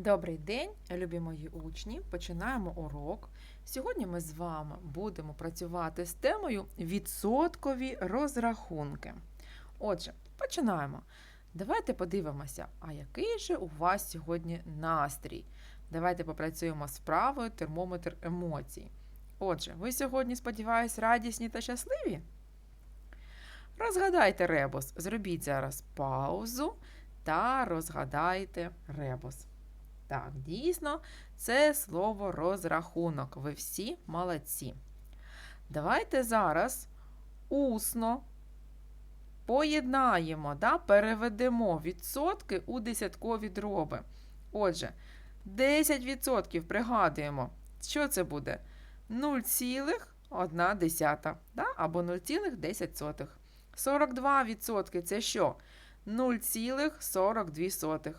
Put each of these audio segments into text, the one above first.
Добрий день, любі мої учні! Починаємо урок. Сьогодні ми з вами будемо працювати з темою відсоткові розрахунки. Отже, починаємо. Давайте подивимося, а який же у вас сьогодні настрій. Давайте попрацюємо з вправою термометр емоцій. Отже, ви сьогодні, сподіваюсь, радісні та щасливі? Розгадайте ребус. Зробіть зараз паузу та розгадайте ребус. Так, дійсно, це слово розрахунок. Ви всі молодці. Давайте зараз усно поєднаємо, да, переведемо відсотки у десяткові дроби. Отже, 10% пригадуємо, що це буде? 0,1 да? або 0,10. 42% це що? 0,42.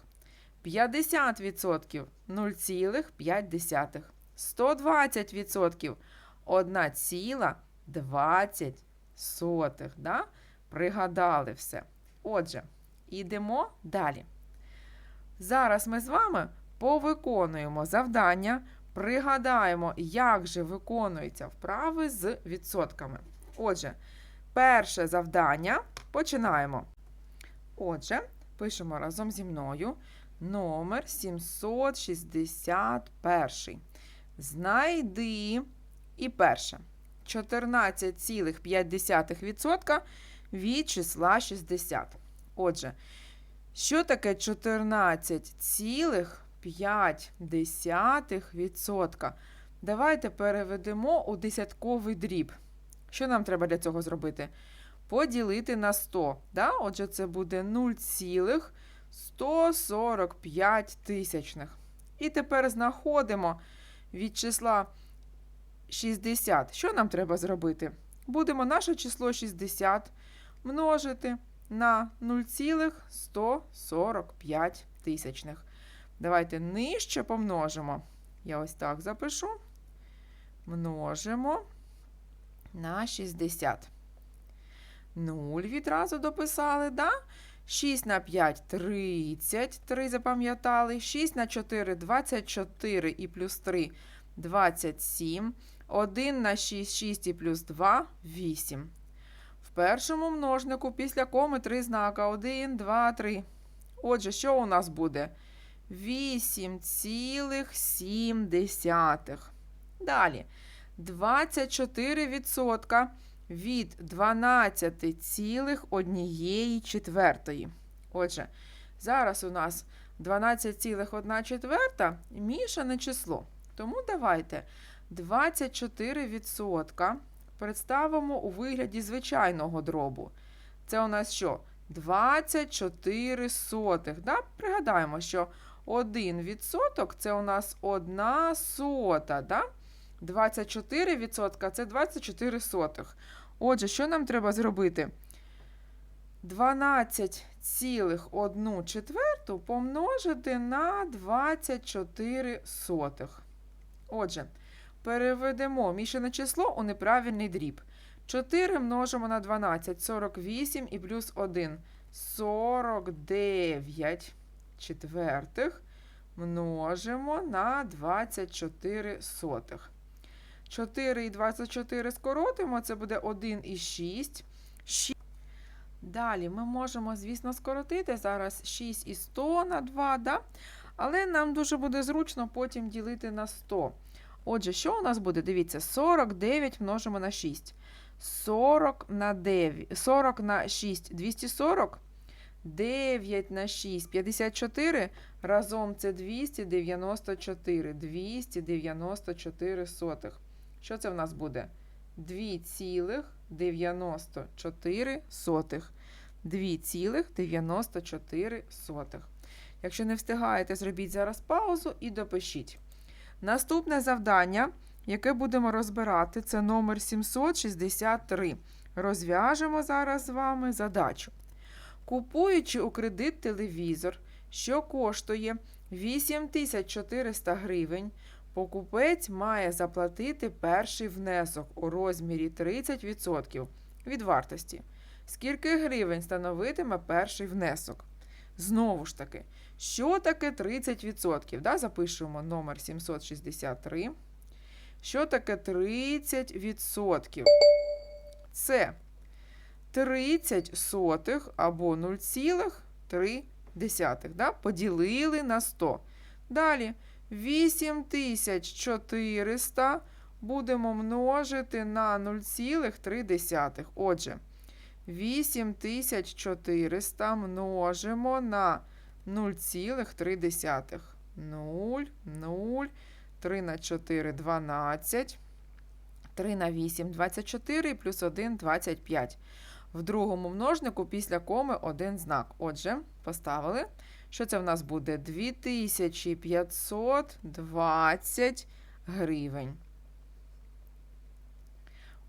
50% 0,5. 120% 1,20. Да? Пригадали все. Отже, йдемо далі. Зараз ми з вами повиконуємо завдання, пригадаємо, як же виконуються вправи з відсотками. Отже, перше завдання починаємо. Отже, пишемо разом зі мною номер 761. Знайди і перше. 14,5% від числа 60. Отже, що таке 14,5%? Давайте переведемо у десятковий дріб. Що нам треба для цього зробити? Поділити на 100. Да? Отже, це буде 0,145 тисячних. І тепер знаходимо від числа 60. Що нам треба зробити? Будемо наше число 60 множити на 0,145 тисячних. Давайте нижче помножимо. Я ось так запишу. Множимо на 60. 0 відразу дописали, да? 6 на 5 30, 3 запам'ятали. 6 на 4 24 і плюс 3 27. 1 на 6 6 і плюс 2 8. В першому множнику після коми 3 знака. 1, 2, 3. Отже, що у нас буде? 8,7. Далі. 24% від 12,1 четвертої. Отже, зараз у нас 12,1 четверта мішане число. Тому давайте 24% представимо у вигляді звичайного дробу. Це у нас що? 24 сотих. Да? Пригадаємо, що 1% це у нас 1 сота. Да? 24% це 24 сотих. Отже, що нам треба зробити? 12,1 четверту помножити на 24 сотих. Отже, переведемо мішане число у неправильний дріб. 4 множимо на 12, 48 і плюс 1. 49 четвертих множимо на 24 сотих. 4 і 24 скоротимо, це буде 1 і 6. 6. Далі ми можемо, звісно, скоротити зараз 6 і 100 на 2, да? але нам дуже буде зручно потім ділити на 100. Отже, що у нас буде? Дивіться, 49 множимо на 6. 40 на 9, 40 на 6 240. 9 на 6 54. Разом це 294. 294 сотих. Що це в нас буде? 2,94. 2,94. Якщо не встигаєте, зробіть зараз паузу і допишіть. Наступне завдання, яке будемо розбирати, це номер 763. Розв'яжемо зараз з вами задачу. Купуючи у кредит телевізор, що коштує 8400 гривень, покупець має заплатити перший внесок у розмірі 30% від вартості. Скільки гривень становитиме перший внесок? Знову ж таки, що таке 30%? Да? Запишемо номер 763. Що таке 30%? Це 30 сотих або 0,3. Да? Поділили на 100. Далі 8400 будемо множити на 0,3. Отже, 8400 множимо на 0,3. 0, 0, 3 на 4 12. 3 на 8 24 плюс 1 25. В другому множнику після коми один знак. Отже, поставили. Що це в нас буде? 2520 гривень.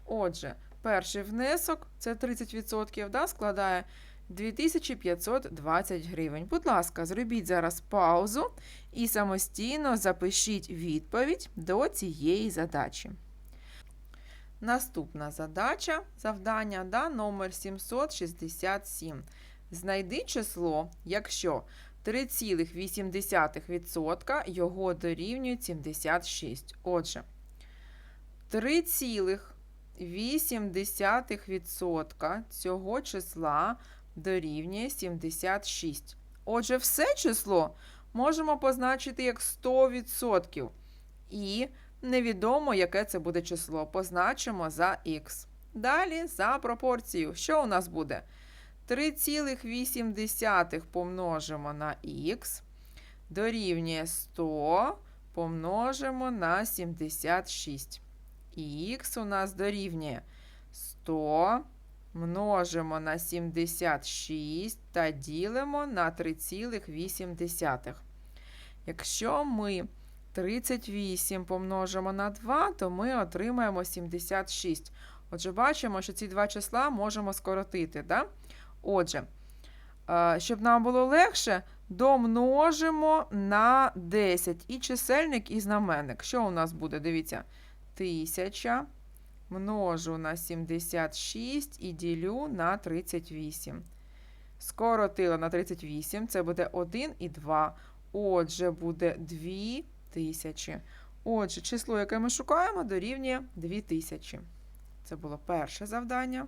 Отже, перший внесок, це 30%, да, складає 2520 гривень. Будь ласка, зробіть зараз паузу і самостійно запишіть відповідь до цієї задачі. Наступна задача завдання да, номер 767. Знайди число, якщо 3,8% його дорівнює 76. Отже, 3,8% цього числа дорівнює 76. Отже, все число можемо позначити як 100%. І невідомо, яке це буде число. Позначимо за х. Далі за пропорцію. Що у нас буде? 3,8 помножимо на х, дорівнює 100 помножимо на 76. Х у нас дорівнює 100 множимо на 76 та ділимо на 3,8. Якщо ми 38 помножимо на 2, то ми отримаємо 76. Отже, бачимо, що ці два числа можемо скоротити. Да? Отже, щоб нам було легше, домножимо на 10 і чисельник, і знаменник. Що у нас буде? Дивіться, 1000 множу на 76 і ділю на 38. Скоротила на 38, це буде 1 і 2. Отже, буде 2000. Отже, число, яке ми шукаємо, дорівнює 2000. Це було перше завдання.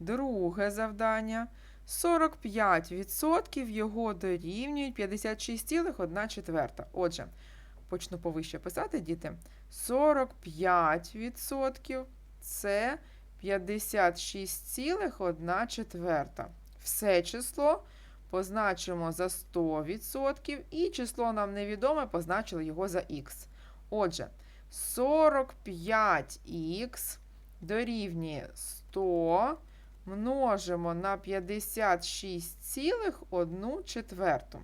Друге завдання. 45% його дорівнюють 56,1 Отже, почну повище писати, діти. 45% це 56,1 Все число позначимо за 100%, і число нам невідоме, позначили його за х. Отже, 45х дорівнює 100 множимо на 56,1 четверту.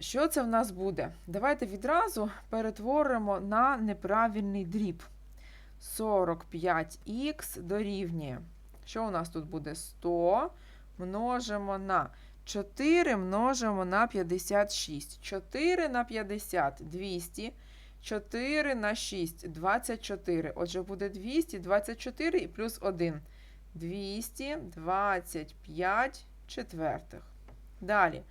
Що це в нас буде? Давайте відразу перетворимо на неправильний дріб. 45х дорівнює. Що у нас тут буде? 100 множимо на 4 множимо на 56. 4 на 50 200. 4 на 6 24. Отже, буде 224 і плюс 1. 225 четвертих. Далі.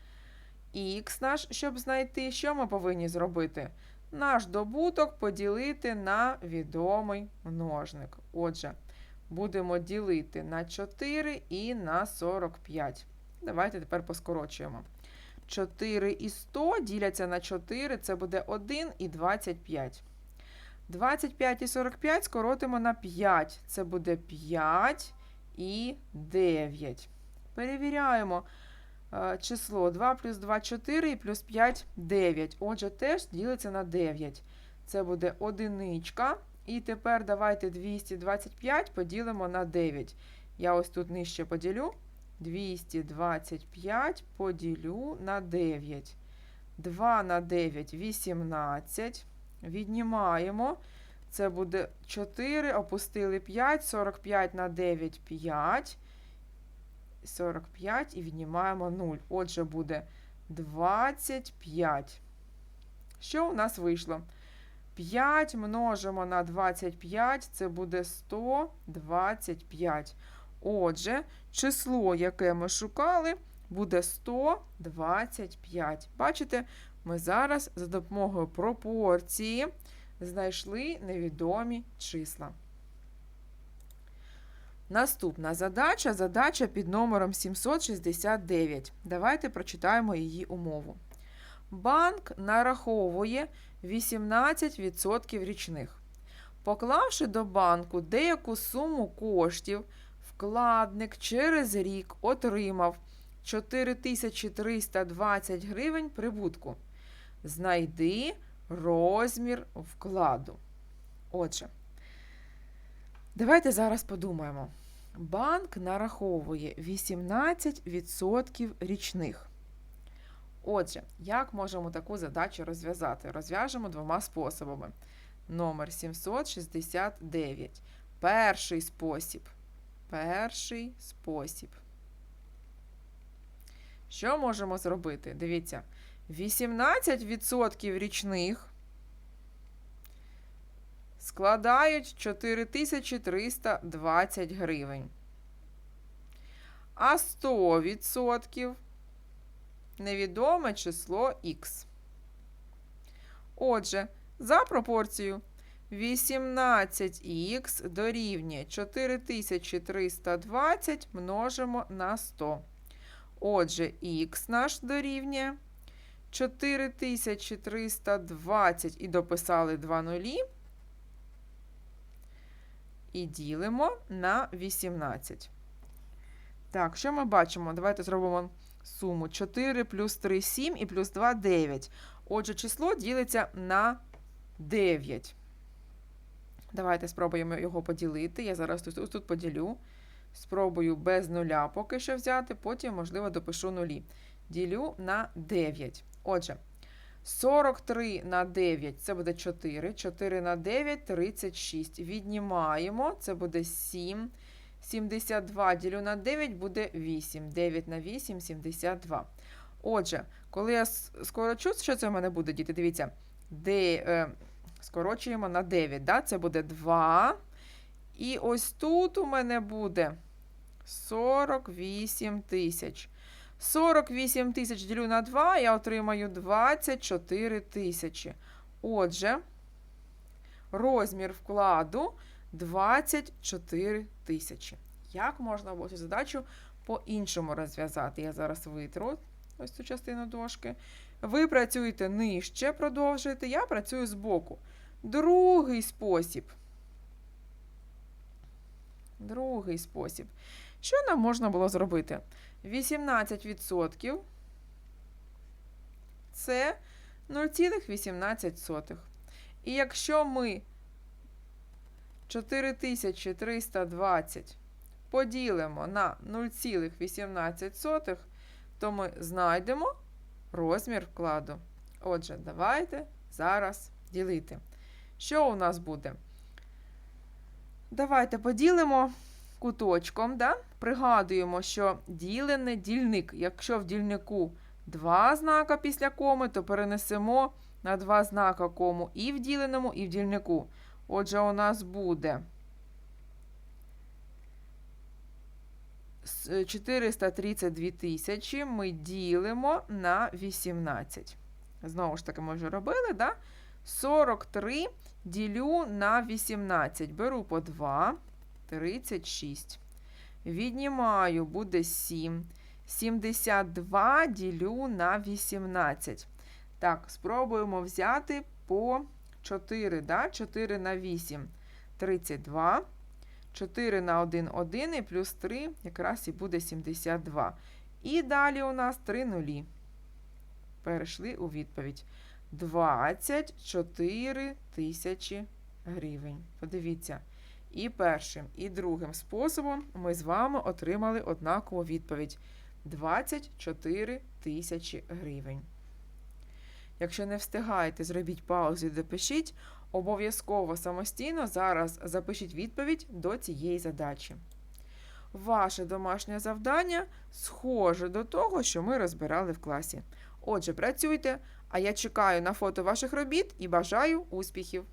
Х наш, щоб знайти, що ми повинні зробити? Наш добуток поділити на відомий множник. Отже, будемо ділити на 4 і на 45. Давайте тепер поскорочуємо. 4 і 100 діляться на 4, це буде 1 і 25. 25 і 45 скоротимо на 5. Це буде 5 і 9. Перевіряємо е, число 2 плюс 2 4 і плюс 5 9. Отже, теж ділиться на 9. Це буде одиничка. І тепер давайте 225 поділимо на 9. Я ось тут нижче поділю. 225 поділю на 9. 2 на 9 18. Віднімаємо. Це буде 4, опустили 5, 45 на 9 5. 45 і віднімаємо 0. Отже, буде 25. Що у нас вийшло? 5 множимо на 25, це буде 125. Отже, число, яке ми шукали, буде 125. Бачите, ми зараз за допомогою пропорції знайшли невідомі числа. Наступна задача задача під номером 769. Давайте прочитаємо її умову. Банк нараховує 18% річних. Поклавши до банку деяку суму коштів, вкладник через рік отримав 4320 гривень прибутку. Знайди розмір вкладу. Отже, давайте зараз подумаємо. Банк нараховує 18% річних. Отже, як можемо таку задачу розв'язати? Розв'яжемо двома способами. Номер 769. Перший спосіб. Перший спосіб. Що можемо зробити? Дивіться, 18% річних складають 4320 гривень. А 100% невідоме число х. Отже, за пропорцією 18х дорівнює 4320 множимо на 100. Отже, х наш дорівнює 4320 і дописали 2 нулі. І ділимо на 18. Так, що ми бачимо? Давайте зробимо суму 4 плюс 3 7 і плюс 2 9. Отже, число ділиться на 9. Давайте спробуємо його поділити. Я зараз тут, тут поділю. Спробую без нуля поки що взяти, потім, можливо, допишу нулі. Ділю на 9. Отже, 43 на 9 це буде 4. 4 на 9 36. Віднімаємо, це буде 7. 72 ділю на 9 буде 8. 9 на 8 72. Отже, коли я скорочу, що це в мене буде, діти? Дивіться, де, е, скорочуємо на 9. Да? Це буде 2. І ось тут у мене буде 48 тисяч. 48 тисяч ділю на 2, я отримаю 24 тисячі. Отже, розмір вкладу 24 тисячі. Як можна було цю задачу по-іншому розв'язати? Я зараз витру ось цю частину дошки. Ви працюєте нижче, продовжуєте, я працюю збоку. Другий спосіб. Другий спосіб. Що нам можна було зробити? 18% це 0,18. І якщо ми 4320 поділимо на 0,18, то ми знайдемо розмір вкладу. Отже, давайте зараз ділити. Що у нас буде? Давайте поділимо куточком. Да? Пригадуємо, що ділене дільник. Якщо в дільнику два знака після коми, то перенесемо на два знака кому і в діленому, і в дільнику. Отже, у нас буде 432 тисячі ми ділимо на 18. Знову ж таки, ми вже робили, да? 43 ділю на 18. Беру по 2, 36. Віднімаю, буде 7. 72 ділю на 18. Так, спробуємо взяти по 4. да? 4 на 8 32. 4 на 1 1 і плюс 3 якраз і буде 72. І далі у нас 3 нулі. Перейшли у відповідь. 24 тисячі гривень. Подивіться, і першим, і другим способом ми з вами отримали однакову відповідь: 24 тисячі гривень. Якщо не встигаєте, зробіть паузу і допишіть, обов'язково самостійно зараз запишіть відповідь до цієї задачі. Ваше домашнє завдання схоже до того, що ми розбирали в класі. Отже, працюйте, а я чекаю на фото ваших робіт і бажаю успіхів!